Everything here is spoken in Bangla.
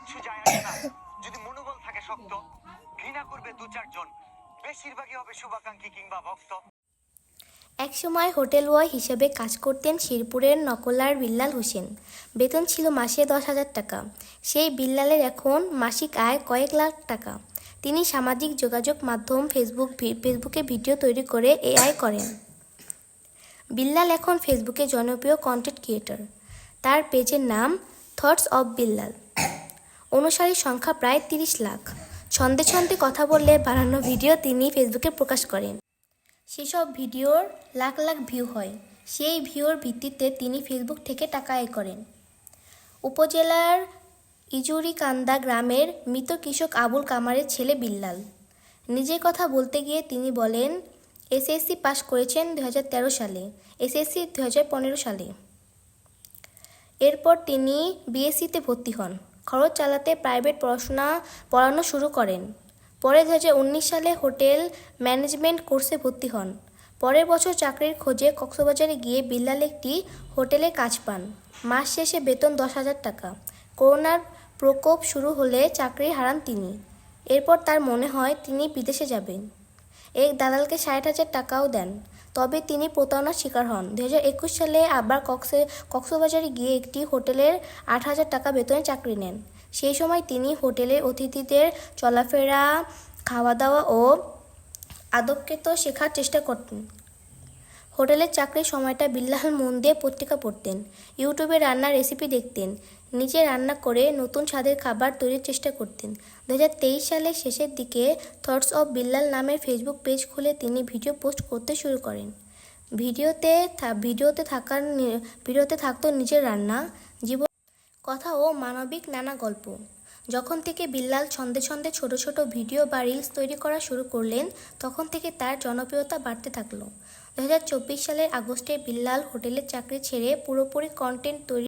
কিচ্ছু যায় আসে না। যদি মনোবল থাকে শক্ত, ঘৃণা করবে দু চারজন, বেশিরভাগই হবে শুভাকাঙ্ক্ষী কিংবা ভক্ত। একসময় হোটেল বয় হিসেবে কাজ করতেন শিরপুরের নকলার বিল্লাল হোসেন। বেতন ছিল মাসে দশ হাজার টাকা। সেই বিল্লালের এখন মাসিক আয় কয়েক লাখ টাকা। তিনি সামাজিক যোগাযোগ মাধ্যম ফেসবুক ফেসবুকে ভিডিও তৈরি করে এ আয় করেন। বিল্লাল এখন ফেসবুকে জনপ্রিয় কন্টেন্ট ক্রিয়েটর তার পেজের নাম থটস অফ বিল্লাল অনুসারীর সংখ্যা প্রায় তিরিশ লাখ। ছন্দে ছন্দে কথা বললে বানানো ভিডিও তিনি ফেসবুকে প্রকাশ করেন। সেসব ভিডিওর লাখ লাখ ভিউ হয়। সেই ভিউর ভিত্তিতে তিনি ফেসবুক থেকে টাকা আয় করেন। উপজেলার ইজুরিকান্দা গ্রামের মৃত কৃষক আবুল কামারের ছেলে বিল্লাল। নিজের কথা বলতে গিয়ে তিনি বলেন, এসএসসি পাশ করেছেন দু হাজার তেরো সালে, এসএসসি দু হাজার পনেরো সালে। এরপর তিনি বিএসসিতে ভর্তি হন। খরচ চালাতে প্রাইভেট পড়াশোনা পড়ানো শুরু করেন। পরে দু হাজার উনিশ সালে হোটেল ম্যানেজমেন্ট কোর্সে ভর্তি হন। পরের বছর চাকরির খোঁজে কক্সবাজারে গিয়ে বিল্লাল একটি হোটেলে কাজ পান। মাস শেষে বেতন দশ হাজার টাকা। করোনার প্রকোপ শুরু হলে চাকরি হারান তিনি। এরপর তার মনে হয় তিনি বিদেশে যাবেন। এক দালালকে ষাট হাজার টাকাও দেন। তবে তিনি প্রতারণার শিকার হন। দু সালে আবার কক্সে, কক্সবাজারে গিয়ে একটি হোটেলের আট হাজার টাকা বেতনে চাকরি নেন। সেই সময় তিনি হোটেলের অতিথিদের চলাফেরা খাওয়া দাওয়া ও আদবকে তো শেখার চেষ্টা করতেন। হোটেলের চাকরির সময়টা বিল্লাল মন দিয়ে পত্রিকা পড়তেন, ইউটিউবে রান্নার রেসিপি দেখতেন নিজে রান্না করে নতুন স্বাদের খাবার তৈরির চেষ্টা করতেন। দু হাজার তেইশ সালের শেষের দিকে থটস অফ বিল্লাল নামের ফেসবুক পেজ খুলে তিনি ভিডিও পোস্ট করতে শুরু করেন। ভিডিওতে ভিডিওতে থাকার ভিডিওতে থাকতো নিজের রান্না, জীবন, কথা ও মানবিক নানা গল্প। যখন থেকে বিল্লাল ছন্দে ছন্দে ছোট ছোট ভিডিও বা রিলস তৈরি করা শুরু করলেন, তখন থেকে তার জনপ্রিয়তা বাড়তে থাকল। দু হাজার চব্বিশ সালের আগস্টে বিল্লাল হোটেলের চাকরি ছেড়ে পুরোপুরি কন্টেন্ট তৈরি